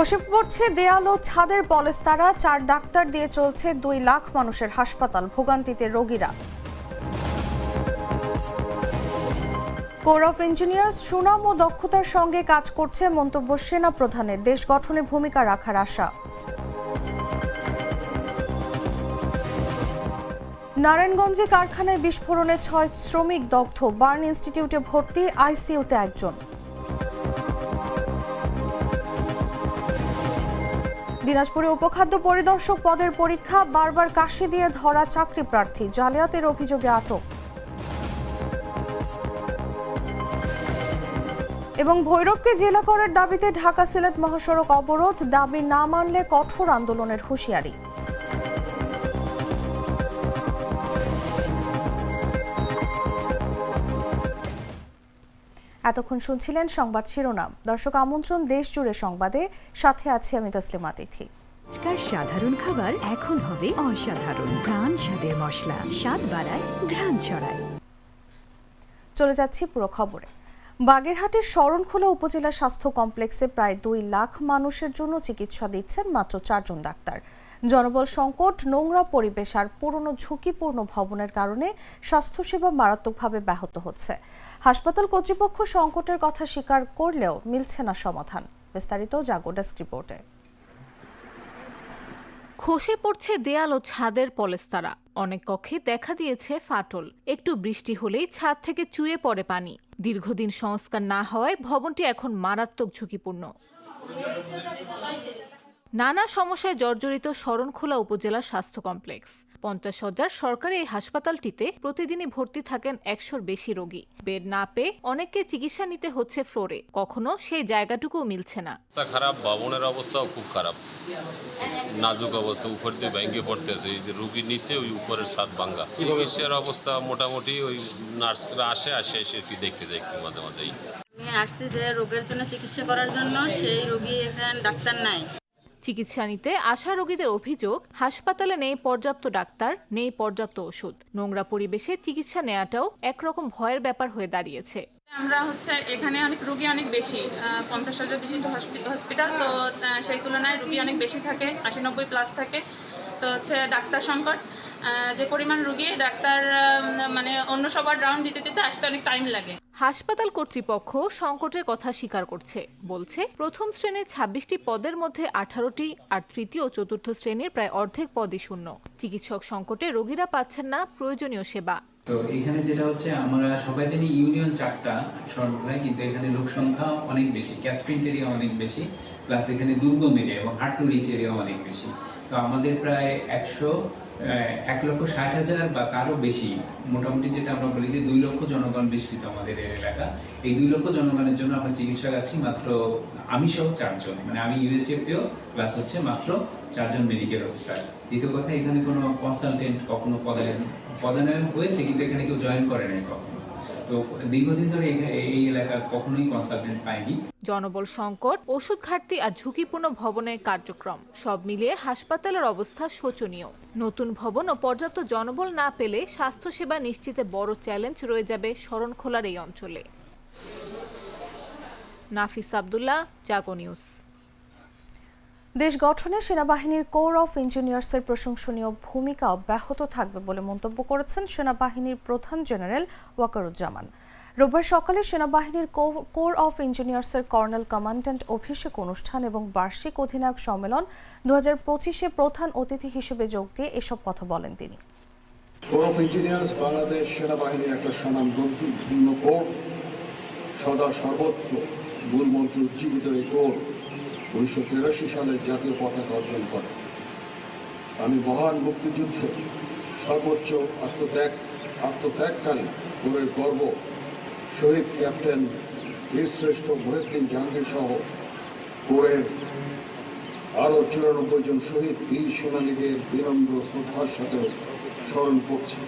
খসে পড়ছে দেয়াল ও ছাদের পলেস্তারা চার ডাক্তার দিয়ে চলছে দুই লাখ মানুষের হাসপাতাল, ভোগান্তিতে রোগীরা। কোর অফ ইঞ্জিনিয়ার্স সুনাম ও দক্ষতার সঙ্গে কাজ করছে মন্তব্য সেনা প্রধানের। দেশ গঠনে ভূমিকা রাখার আশা। নারায়ণগঞ্জে কারখানায় বিস্ফোরণে ছয় শ্রমিক দগ্ধ। বার্ন ইনস্টিটিউটে ভর্তি, আইসিইউতে একজন। দিনাজপুরে উপখাদ্য পরিদর্শক পদের পরীক্ষা, বারবার কাশি দিয়ে ধরা চাকরি প্রার্থী, জালিয়াতের অভিযোগে আটক। এবং ভৈরবকে জেলা করার দাবিতে ঢাকা সিলেট মহাসড়ক অবরোধ, দাবি না মানলে কঠোর আন্দোলনের হুঁশিয়ারি। এতক্ষণ শুনছিলেন সংবাদ শিরোনাম। দর্শক আমন্ত্রণ দেশ জুড়ে সংবাদে। সাথে আছি আমি তসলিমা তিথি আজকার সাধারণ খাবার এখন হবে অসাধারণ। প্রাণ স্বাদের মশলা স্বাদ বাড়ায় ঘ্রাণ ছড়ায়। চলে যাচ্ছি পুরো খবরে। বাগেরহাটের শরণখোলা উপজেলা স্বাস্থ্য কমপ্লেক্সে প্রায় দুই লাখ মানুষের জন্য চিকিৎসা দিচ্ছেন মাত্র চারজন ডাক্তার। জনবল সংকট, নোংরা পরিবেশ আর পুরনো ঝুঁকিপূর্ণ ভবনের কারণে স্বাস্থ্যসেবা মারাত্মকভাবে ব্যাহত হচ্ছে। হাসপাতাল কর্তৃপক্ষ সংকটের কথা স্বীকার করলেও মিলছে না সমাধান। বিস্তারিত জাগো ডেস্ক রিপোর্টে। খসে পড়ছে দেয়াল ও ছাদের পলেস্তারা। অনেক কক্ষে দেখা দিয়েছে ফাটল। একটু বৃষ্টি হলেই ছাদ থেকে চুয়ে পড়ে পানি। দীর্ঘদিন সংস্কার না হওয়ায় ভবনটি এখন মারাত্মক ঝুঁকিপূর্ণ। নানা সমস্যায় জর্জরিত শরণখোলা উপজেলা স্বাস্থ্য কমপ্লেক্স। পঞ্চাশ হাজার সরকারি এই হাসপাতালটিতে প্রতিদিনই ভর্তি থাকেন একশোর বেশি রোগী। বেড না পেয়ে অনেককে চিকিৎসা নিতে হচ্ছে ফ্লোরে। কখনো সেই জায়গাটুকুও মিলছে না। অবস্থা খারাপ ভবনের অবস্থাও খুব খারাপ। নাজুক অবস্থা উপর দিয়ে ভেঙে পড়তেছে। এই যে রুগীর নিচে ওই উপরের ছাদ ভাঙ্গা। চিকিৎসার অবস্থা মোটামুটি ওই নার্সরা আসে আসে এসে একটু দেখতে যায় একটু মাঝে মাঝেই। আমি আসছি যে রোগের জন্য চিকিৎসা করার জন্য। সেই রোগী এখানে ডাক্তার নাই। চিকিৎসা নিতে আসা রোগীদের অভিযোগ, হাসপাতালে নেই পর্যাপ্ত ডাক্তার, নেই পর্যাপ্ত ওষুধ। নোংরা পরিবেশে চিকিৎসা নেওয়াটাও একরকম ভয়ের ব্যাপার হয়ে দাঁড়িয়েছে। আমরা হচ্ছে এখানে অনেক রুগী অনেক বেশি পঞ্চাশ হাজার বিশিষ্ট হসপিটাল তো সেই তুলনায় রুগী অনেক বেশি থাকে, আশি নব্বই প্লাস থাকে। তো হচ্ছে ডাক্তার সংকট। যে পরিমাণ রুগী ডাক্তার মানে অন্য সবার রাউন্ড দিতে দিতে আসতে অনেক টাইম লাগে। হাসপাতাল কর্তৃপক্ষ সংকটের কথা স্বীকার করছে। বলছে প্রথম শ্রেণির ছাব্বিশটি পদের মধ্যে আঠারোটি আর তৃতীয় ও চতুর্থ শ্রেণির প্রায় অর্ধেক পদই শূন্য। চিকিৎসক সংকটে রোগীরা পাচ্ছেন না প্রয়োজনীয় সেবা। তো এখানে যেটা হচ্ছে আমরা সবাই জানি ইউনিয়ন চারটা শহরগুলায় কিন্তু এখানে লোক সংখ্যা অনেক বেশি ক্যাচমেন্ট এরিয়া অনেক বেশি প্লাস এখানে দুর্গম এরিয়া এবং হার্ট টু রিচ এরিয়া অনেক বেশি। তো আমাদের প্রায় একশো এক লক্ষ ষাট হাজার বা তারও বেশি, মোটামুটি যেটা আমরা বলি যে দুই লক্ষ জনগণ বিস্তৃত আমাদের এলাকা। এই দুই লক্ষ জনগণের জন্য আমরা চিকিৎসক আছি মাত্র, আমি সহ চারজন মানে আমি ইউএচএফও প্লাস হচ্ছে মাত্র চারজন মেডিকেল অফিসার দ্বিতীয় কথা, এখানে কোনো কনসালটেন্ট কখনো পদায়ন পদায়ন হয়েছে, কিন্তু এখানে কেউ জয়েন করে নাই কখনো। দীর্ঘদিন ধরে এই কখনোই কনসালটেন্ট জনবল সংকট, ওষুধ ঘাটতি আর ঝুঁকিপূর্ণ ভবনের কার্যক্রম, সব মিলিয়ে হাসপাতালের অবস্থা শোচনীয়। নতুন ভবন ও পর্যাপ্ত জনবল না পেলে স্বাস্থ্যসেবা নিশ্চিতে বড় চ্যালেঞ্জ রয়ে যাবে শরণখোলার এই অঞ্চলে। নাফিস আবদুল্লাহ, জাগো নিউজ। দেশ গঠনে সেনাবাহিনীর কোর অফ ইঞ্জিনিয়ার্সের প্রশংসনীয় ভূমিকা অব্যাহত থাকবে বলে মন্তব্য করেছেন সেনাবাহিনীর প্রধান জেনারেল ওয়াকারুজ্জামান। রোববার সকালে সেনাবাহিনীর কোর অফ ইঞ্জিনিয়ার্সের কর্নেল কমান্ড্যান্ট অভিষেক অনুষ্ঠান এবং বার্ষিক অধিনায়ক সম্মেলন দু হাজার পঁচিশে প্রধান অতিথি হিসেবে যোগ দিয়ে এসব কথা বলেন তিনি। কোর অফ ইঞ্জিনিয়ার্স বাংলাদেশ সেনাবাহিনীর একটা কোর। সদা সর্বত্র মূলমন্ত্রী উজ্জীবিত এই কোর। উনিশশো তেরাশি সালে জাতীয় পতাকা অর্জন করে। আমি মহান মুক্তিযুদ্ধে সর্বোচ্চ আত্মত্যাগ, আত্মত্যাগকারী কোরের গর্ব। শহীদ ক্যাপ্টেন বীরশ্রেষ্ঠ মহিউদ্দিন জাহাঙ্গীর সহ কোরের আরও চুরানব্বই জন শহীদ বীর সেনানীদের বিনম্র শ্রদ্ধার সাথে স্মরণ করছি।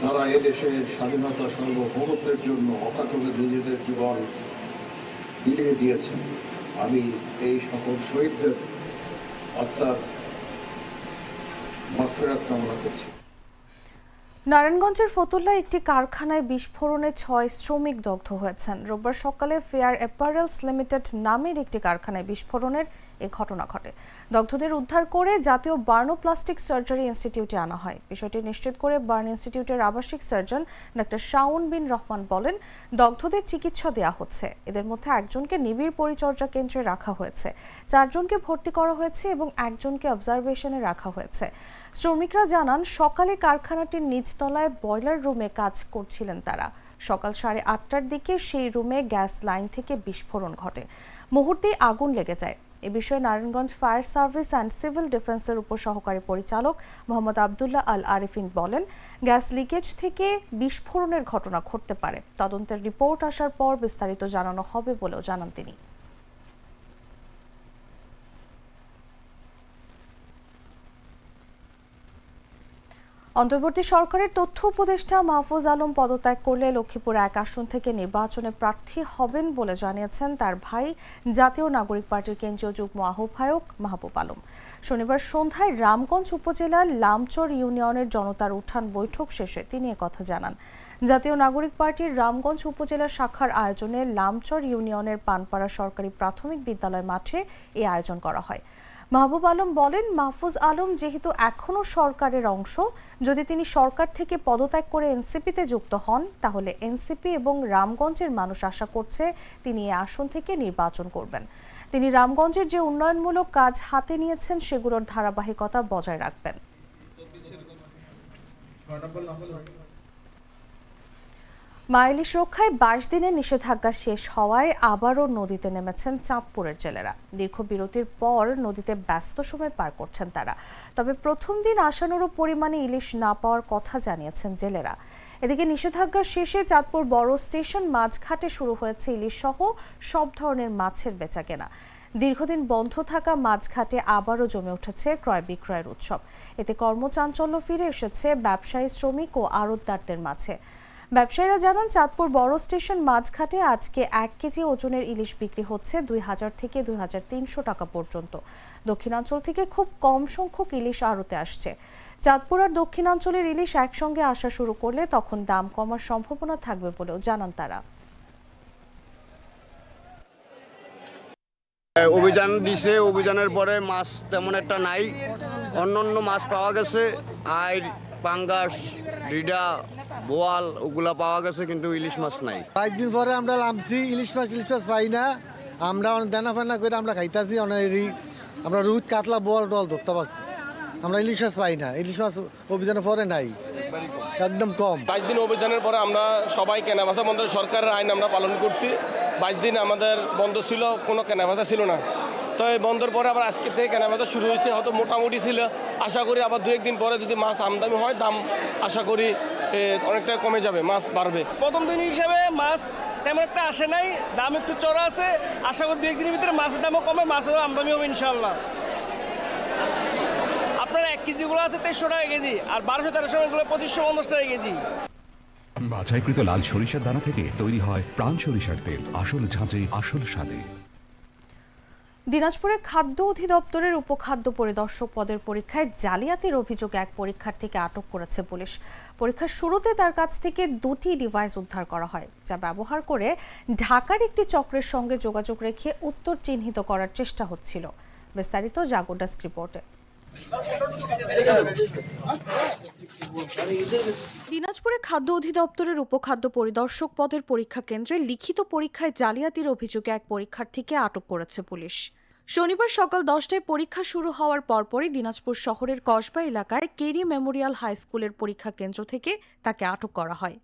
তারা এদেশের স্বাধীনতা সার্বভৌমত্বের জন্য অকাতরে নিজেদের জীবন বিলিয়ে দিয়েছেন। আমি এই সকল শহীদদের আত্মার মাফেরাত কামনা করছি। নারায়ণগঞ্জের ফতুল্লায় একটি কারখানায় বিস্ফোরণে ছয় শ্রমিক দগ্ধ হয়েছেন। রোববার সকালে ফেয়ার অ্যাপারেলস লিমিটেড নামের একটি কারখানায় বিস্ফোরণের এ ঘটনা ঘটে। দগ্ধদের উদ্ধার করে জাতীয় বার্নো প্লাস্টিক সার্জারি ইনস্টিটিউটে আনা হয়। বিষয়টি নিশ্চিত করে বার্ন ইনস্টিটিউটের আবাসিক সার্জন ডাক্তার শাওন বিন রহমান বলেন, দগ্ধদের চিকিৎসা দেওয়া হচ্ছে। এদের মধ্যে একজনকে নিবিড় পরিচর্যা কেন্দ্রে রাখা হয়েছে। চারজনকে ভর্তি করা হয়েছে এবং একজনকে অবজারভেশনে রাখা হয়েছে। শ্রমিকরা জানান, সকালে কারখানাটির নিচতলায় বয়লার রুমে কাজ করছিলেন তারা। সকাল সাড়ে আটটার দিকে সেই রুমে গ্যাস লাইন থেকে বিস্ফোরণ ঘটে। মুহূর্তেই আগুন লেগে যায়। এ বিষয়ে Narayanganj fire service and civil ডিফেন্সের উপসহকারী পরিচালক মোহাম্মদ আবদুল্লাহ আল আরিফিন বলেন, গ্যাস লিকেজ থেকে বিস্ফোরণের ঘটনা ঘটতে পারে। তদন্তের রিপোর্ট আসার পর বিস্তারিত জানানো হবে বলেও জানান তিনি। অন্তর্বর্তী সরকারের তথ্য উপদেষ্টা মাহফুজ আলম পদত্যাগ করলে লক্ষ্মীপুর এক আসন থেকে নির্বাচনে প্রার্থী হবেন বলে জানিয়েছেন তার ভাই জাতীয় নাগরিক পার্টির কেন্দ্রীয় যুগ্ম আহ্বায়ক মাহবুব আলম। শনিবার সন্ধ্যায় রামগঞ্জ উপজেলার লামচর ইউনিয়নের জনতার উঠান বৈঠক শেষে তিনি কথা জানান। জাতীয় নাগরিক পার্টির রামগঞ্জ উপজেলা শাখার আয়োজনে লামচর ইউনিয়নের পানপাড়া সরকারি প্রাথমিক বিদ্যালয় মাঠে এই আয়োজন করা হয়। মাহবুব আলম বলেন, মাহফুজ আলম যেহেতু এখনও সরকারের অংশ, যদি তিনি সরকার থেকে পদত্যাগ করে এনসিপিতে যুক্ত হন, তাহলে এনসিপি এবং রামগঞ্জের মানুষ আশা করছে তিনি এই আসন থেকে নির্বাচন করবেন। তিনি রামগঞ্জের যে উন্নয়নমূলক কাজ হাতে নিয়েছেন, সেগুলোর ধারাবাহিকতা বজায় রাখবেন। মাইলিশ রক্ষায় বাইশ দিনের নিষেধাজ্ঞা শেষ হওয়ায় আবারও নদীতে নেমেছেন চাঁদপুরের জেলেরা। দীর্ঘ বিরতির পর নদীতে ব্যস্ত সময় পার করছেন তারা। তবে প্রথম দিন আশানুরূপ পরিমাণে ইলিশ না পাওয়ার কথা জানিয়েছেন জেলেরা। এদিকে নিষেধাজ্ঞা শেষে চাঁদপুর বড় স্টেশন মাঝঘাটে শুরু হয়েছে ইলিশ সহ সব ধরনের মাছের বেচাকেনা। দীর্ঘদিন বন্ধ থাকা মাঝঘাটে আবারও জমে উঠেছে ক্রয় বিক্রয়ের উৎসব। এতে কর্মচাঞ্চল্য ফিরে এসেছে ব্যবসায়ী, শ্রমিক ও আড়তদারদের মাঝে। ব্যবসায়ীরা জানান, চাঁদপুর বড় স্টেশন মাঝঘাটে আজকে এক কেজি ওজনের ইলিশ বিক্রি হচ্ছে দুই হাজার থেকে দুই হাজার তিনশো টাকা পর্যন্ত। দক্ষিণাঞ্চল থেকে খুব কম সংখ্যক ইলিশ আড়তে আসছে। চাঁদপুর আর দক্ষিণাঞ্চলের ইলিশ একসঙ্গে আসা শুরু করলে তখন দাম কমার সম্ভাবনা থাকবে বলেও জানান তারা। অভিযান দিছে, অভিযানের পরে মাছ তেমন একটা নাই। অন্য অন্য মাছ পাওয়া গেছে আইর পাঙ্গাস রিডা বোয়াল ওগুলা পাওয়া গেছে কিন্তু ইলিশ মাছ নাই। পাঁচ দিন পরে আমরা নামছি ইলিশ মাছ ইলিশ মাছ পাই না। আমরা অনেক দানা ফানা করে আমরা খাইতাছি অনেক আমরা রুদ কাতলা বোয়াল টোয়াল ধরতে পারছি আমরা ইলিশ মাছ পাই না ইলিশ মাছ অভিযানের পরে নাই। একদম কম। বাইশ দিন অভিযানের পরে আমরা সবাই কেনাবেচা বন্ধ সরকারের আইন আমরা পালন করছি। বাইশ দিন আমাদের বন্ধ ছিল কোনো কেনাবেচা ছিল না। তো এই বন্ধের পরে আবার আজকে থেকে কেনাবেচা শুরু হয়েছে হয়তো মোটামুটি ছিল। আশা করি আবার দু একদিন পরে যদি মাছ আমদানি হয় দাম আশা করি এ, অনেকটা কমে যাবে মাছ বাড়বে। প্রথম দিন হিসাবে মাছ তেমন একটা আসে নাই দাম একটু চড়া আছে। আশা করি দু একদিনের ভিতরে মাছের দামও কমে মাছের আমদানি হবে ইনশাল্লাহ আপনার এক কেজিগুলো আছে তেইশশো টাকা কেজি আর বারোশো তেরোশো এগুলো পঁচিশশো পঞ্চাশ টাকা কেজি। বাছাইকৃত লাল সরিষার দানা থেকে তৈরি হয় প্রাণ সরিষার তেল। আসল ঝাঁঝে আসল স্বাদে। দিনাজপুরে খাদ্য অধিদপ্তরের উপখাদ্য পরিদর্শক পদের পরীক্ষায় জালিয়াতির অভিযোগে এক পরীক্ষার্থীকে আটক করেছে পুলিশ। পরীক্ষার শুরুতে তার কাছ থেকে দুটি ডিভাইস উদ্ধার করা হয়, যা ব্যবহার করে ঢাকার একটি চক্রের সঙ্গে যোগাযোগ রেখে উত্তর চিহ্নিত করার চেষ্টা হচ্ছিল। বিস্তারিত জাগো ডেস্ক রিপোর্টে। দিনাজপুরে খাদ্য অধিদপ্তরের উপখাদ্য পরিদর্শক পদের পরীক্ষা কেন্দ্রে লিখিত পরীক্ষায় জালিয়াতির অভিযোগে এক পরীক্ষার্থীকে আটক করেছে পুলিশ। শনিবার সকাল দশটায় পরীক্ষা শুরু হওয়ার পরপরই দিনাজপুর শহরের কসবা এলাকায় কেরি মেমোরিয়াল হাই স্কুলের পরীক্ষা কেন্দ্র থেকে তাকে আটক করা হয়।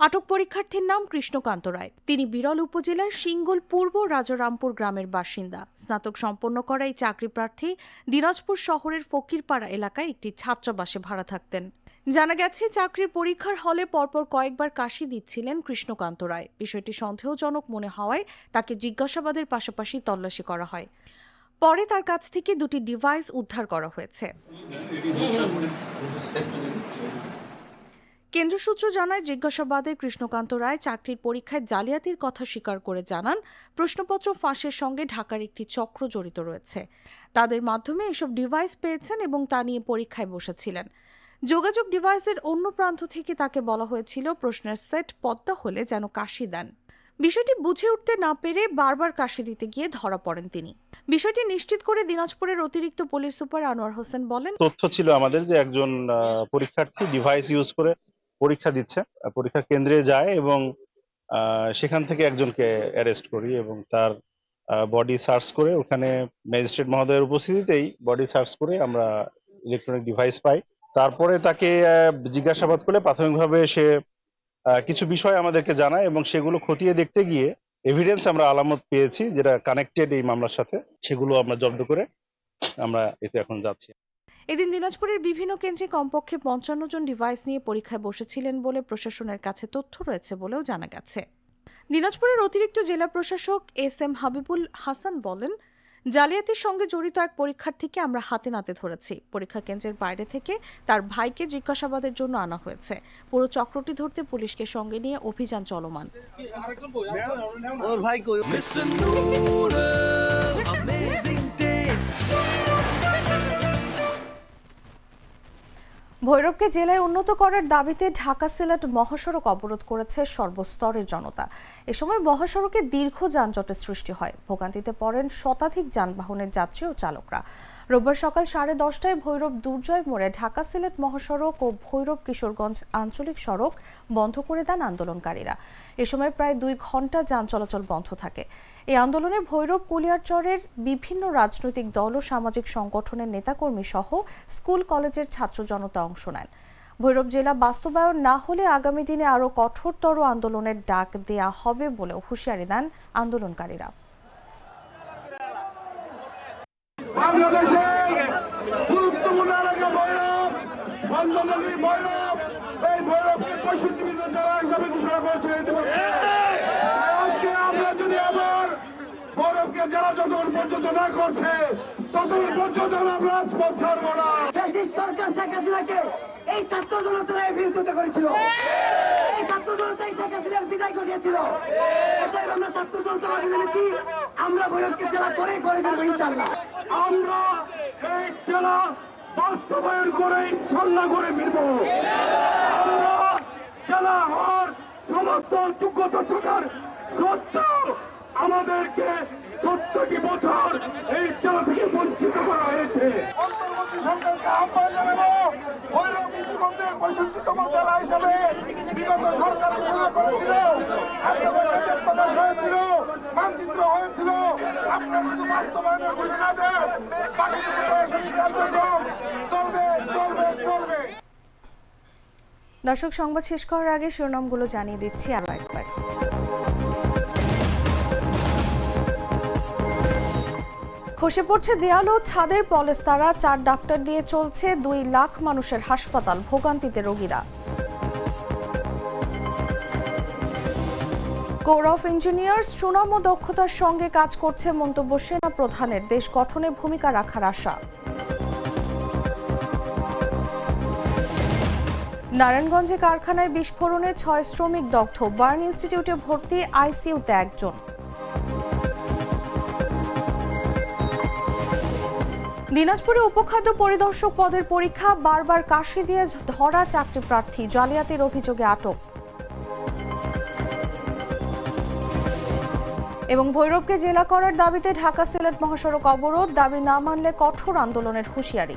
আটক পরীক্ষার্থীর নাম কৃষ্ণকান্ত রায়। তিনি বিরল উপজেলার সিঙ্গল পূর্ব রাজারামপুর গ্রামের বাসিন্দা। স্নাতক সম্পন্ন করা এই চাকরি প্রার্থী দিনাজপুর শহরের ফকিরপাড়া এলাকায় একটি ছাত্রাবাসে ভাড়া থাকতেন। জানা গেছে, চাকরির পরীক্ষার হলে পরপর কয়েকবার কাশি দিচ্ছিলেন কৃষ্ণকান্ত রায়। বিষয়টি সন্দেহজনক মনে হওয়ায় তাকে জিজ্ঞাসাবাদের পাশাপাশি তল্লাশি করা হয়। পরে তার কাছ থেকে দুটি ডিভাইস উদ্ধার করা হয়েছে। কেন্দ্র সূত্র জানায়, জিজ্ঞাসাবাদে কৃষ্ণকান্ত রায় চাকরির পরীক্ষায় জালিয়াতির কথা স্বীকার করে জানান, প্রশ্নপত্র ফাঁসের সঙ্গে ঢাকার একটি চক্র জড়িত রয়েছে। তাদের মাধ্যমে এসব ডিভাইস পেয়েছেন এবং তা নিয়ে পরীক্ষায় বসেছিলেন। যোগাযোগ ডিভাইসের অন্য প্রান্ত থেকে তাকে বলা হয়েছিল, প্রশ্নের সেট পদ্মা হলে যেন কাশি দেন। বিষয়টি বুঝে উঠতে না পেরে বারবার কাশি দিতে গিয়ে ধরা পড়েন তিনি। বিষয়টি নিশ্চিত করে দিনাজপুরের অতিরিক্ত পুলিশ সুপার আনোয়ার হোসেন বলেন, তথ্য ছিল আমাদের যে একজন পরীক্ষার্থী ডিভাইস ইউজ করে পরীক্ষা দিচ্ছে পরীক্ষা কেন্দ্রে যায় এবং সেখান থেকে একজনকে অ্যারেস্ট করি এবং তার বডি সার্চ করে ওখানে ম্যাজিস্ট্রেট মহোদয়ের উপস্থিতিতেই বডি সার্চ করে আমরা ইলেকট্রনিক ডিভাইস পাই। তারপরে তাকে জিজ্ঞাসাবাদ করলে প্রাথমিকভাবে সে কিছু বিষয় আমাদেরকে জানায় এবং সেগুলো খতিয়ে দেখতে গিয়ে এভিডেন্স আমরা আলামত পেয়েছি যেটা কানেক্টেড এই মামলার সাথে, সেগুলো আমরা জব্দ করে আমরা এতে এখন যাচ্ছি। এদিন দিনাজপুরের বিভিন্ন কেন্দ্রে কমপক্ষে পঞ্চান্ন জন ডিভাইস নিয়ে পরীক্ষায় বসেছিলেন বলে প্রশাসনের কাছে তথ্য রয়েছে বলেও জানা গেছে। দিনাজপুরের অতিরিক্ত জেলা প্রশাসক এস এম হাবিবুল হাসান বলেন জালিয়াতির সঙ্গে জড়িত এক পরীক্ষার্থীকে আমরা হাতে নাতে ধরেছি। পরীক্ষা কেন্দ্রের বাইরে থেকে তার ভাইকে জিজ্ঞাসাবাদের জন্য আনা হয়েছে। পুরো চক্রটি ধরতে পুলিশকে সঙ্গে নিয়ে অভিযান চলমান। ওর ভাই ভৈরবকে জেলায় উন্নত করার দাবিতে ঢাকা সিলেট মহাসড়ক অবরোধ করেছে সর্বস্তরের জনতা। এ সময় মহাসড়কে দীর্ঘ যানজটের সৃষ্টি হয়। ভোগান্তিতে পড়েন শতাধিক যানবাহনের যাত্রী ও চালকরা। রোববার সকাল সাড়ে দশটায় ভৈরব দুর্জয় মোড়ে ঢাকা সিলেট মহাসড়ক ও ভৈরব কিশোরগঞ্জ আঞ্চলিক সড়ক বন্ধ করে দেন আন্দোলনকারীরা। এ সময় প্রায় দুই ঘণ্টা যান চলাচল বন্ধ থাকে। এই আন্দোলনে ভৈরব, কুলিয়ারচরের বিভিন্ন রাজনৈতিক দল ও সামাজিক সংগঠনের নেতাকর্মী সহ স্কুল, কলেজের ছাত্র জনতা অংশ নেন। ভৈরব জেলা বাস্তবায়ন না হলে আগামী দিনে আরও কঠোরতর আন্দোলনের ডাক দেয়া হবে বলেও হুঁশিয়ারি দেন আন্দোলনকারীরা বাংলাদেশের গুরুত্বপূর্ণ এলাকা ভৈরব বন্ধনগরী ভৈরব এই ভৈরবকে পঁয়ষট্টি মিনিট জেলা হিসাবে আজকে আমরা যদি আবার ভৈরবকে জেলা যতক্ষণ পর্যন্ত না করছে ততক্ষণ পর্যন্ত আমরা রাজপথ ছাড়বো না। সরকার শেখ হাসিনাকে এই ছাত্র জনতারা বিরোধিতা করেছিল। এই ছাত্র জনতাই শেখ হাসিনার বিদায় ঘটিয়েছিল। অতএব আমরা ছাত্র জনতা মাঠে নেমেছি। আমরা ভৈরবকে জেলা করে করে ফেলব ইনশাল্লাহ আমরা এই জেলা বাস্তবায়ন করে ইনশাল্লাহ করে ফিরব আমরা জেলা হওয়ার সমস্ত যোগ্যতা থাকার সত্ত্বেও আমাদেরকে সত্তরটি বছর এই জেলা থেকে বঞ্চিত করা হয়েছে। অন্তর্বর্তী হিসাবে সরকার করেছিল হয়েছিল, মানচিত্র হয়েছিল। আপনারা শুধু বাস্তবায়নের ঘোষণা বাকি দর্শক, সংবাদ শেষ করার আগে শিরোনামগুলো জানিয়ে দিচ্ছি আরও একবার। খসে পড়ছে দেয়াল ও ছাদের পলেস্তারা, চার ডাক্তার দিয়ে চলছে দুই লাখ মানুষের হাসপাতাল, ভোগান্তিতে রোগীরা। কোর অফ ইঞ্জিনিয়ার্স সুনাম ও দক্ষতার সঙ্গে কাজ করছে মন্তব্য সেনা প্রধানের। দেশ গঠনে ভূমিকা রাখার আশা। নারায়ণগঞ্জে কারখানায় বিস্ফোরণে ছয় শ্রমিক দগ্ধ। বার্ন ইনস্টিটিউটে ভর্তি আইসিইউতে একজন। দিনাজপুরে উপখাদ্য পরিদর্শক পদের পরীক্ষা, বারবার কাশি দিয়ে ধরা চাকরি প্রার্থী, জালিয়াতির অভিযোগে আটক। এবং ভৈরবকে জেলা করার দাবিতে ঢাকা সিলেট মহাসড়ক অবরোধ, দাবি না মানলে কঠোর আন্দোলনের হুঁশিয়ারি।